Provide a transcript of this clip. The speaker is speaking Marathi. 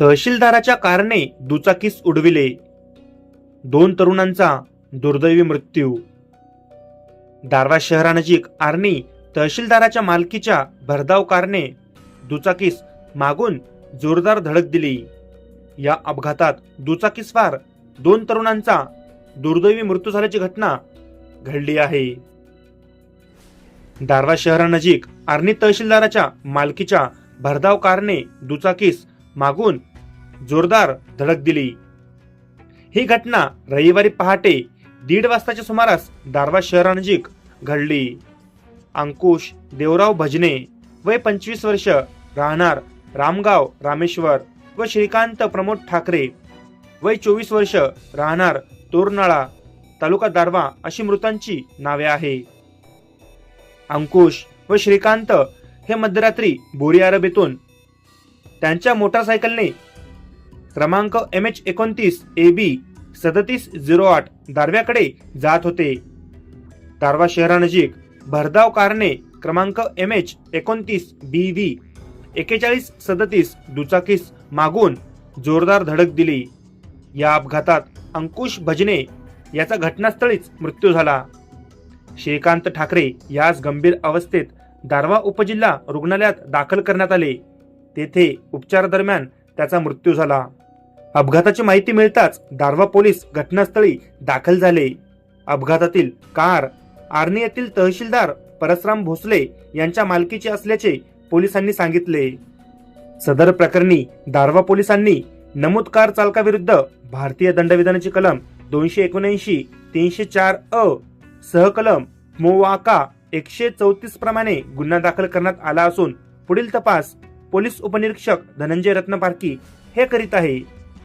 तहसीलदाराच्या कारणे दुचाकीस उडविले. दोन तरुणांचा दुर्दैवी मृत्यू. दारवा शहरानजीक आर्नी तहसीलदाराच्या मालकीच्या भरधाव कारने दुचाकीस मागून जोरदार धडक दिली. या अपघातात दुचाकीस्वार दोन तरुणांचा दुर्दैवी मृत्यू झाल्याची घटना घडली आहे. दारवा शहरानजीक आर्नी तहसीलदाराच्या मालकीच्या भरधाव कारने दुचाकीस मागून जोरदार धडक दिली. ही घटना रविवारी पहाटे दीड वाजताच्या सुमारास दारवा शहरानजीक घडली. अंकुश देवराव भजने वय पंचवीस वर्ष राहणार रामगाव रामेश्वर व श्रीकांत प्रमोद ठाकरे. वय चोवीस वर्ष राहणार तोरनाळा तालुका दारवा अशी मृतांची नावे आहे. अंकुश व श्रीकांत हे मध्यरात्री बोरी अरब येथून त्यांच्या मोटारसायकलने क्रमांक एम एच एकोणतीस ए बी सदतीस झिरो आठ दारव्याकडे जात होते. दारवा शहरानजीक भरधाव कारने क्रमांक एम एच एकोणतीस बी व्ही एकेचाळीस सदतीस दुचाकीस मागून जोरदार धडक दिली. या अपघातात अंकुश भजने याचा घटनास्थळीच मृत्यू झाला. श्रीकांत ठाकरे यास गंभीर अवस्थेत दारवा उपजिल्हा रुग्णालयात दाखल करण्यात आले. तेथे उपचारादरम्यान त्याचा मृत्यू झाला. अपघाताची माहिती मिळताच दारवा पोलीस घटनास्थळी दाखल झाले. अपघातातील कार आर्नी येथील तहसीलदार परसराम भोसले यांच्या मालकीची असल्याचे पोलिसांनी सांगितले. सदर प्रकरणी दारवा पोलिसांनी नमूद कार चालकाविरुद्ध भारतीय दंडविधानाची कलम दोनशे एकोणऐंशी तीनशे चार अ सहकलम मोवाका एकशे चौतीस प्रमाणे गुन्हा दाखल करण्यात आला असून पुढील तपास पोलीस उपनिरीक्षक धनंजय रत्नपारकी हे करीत आहे.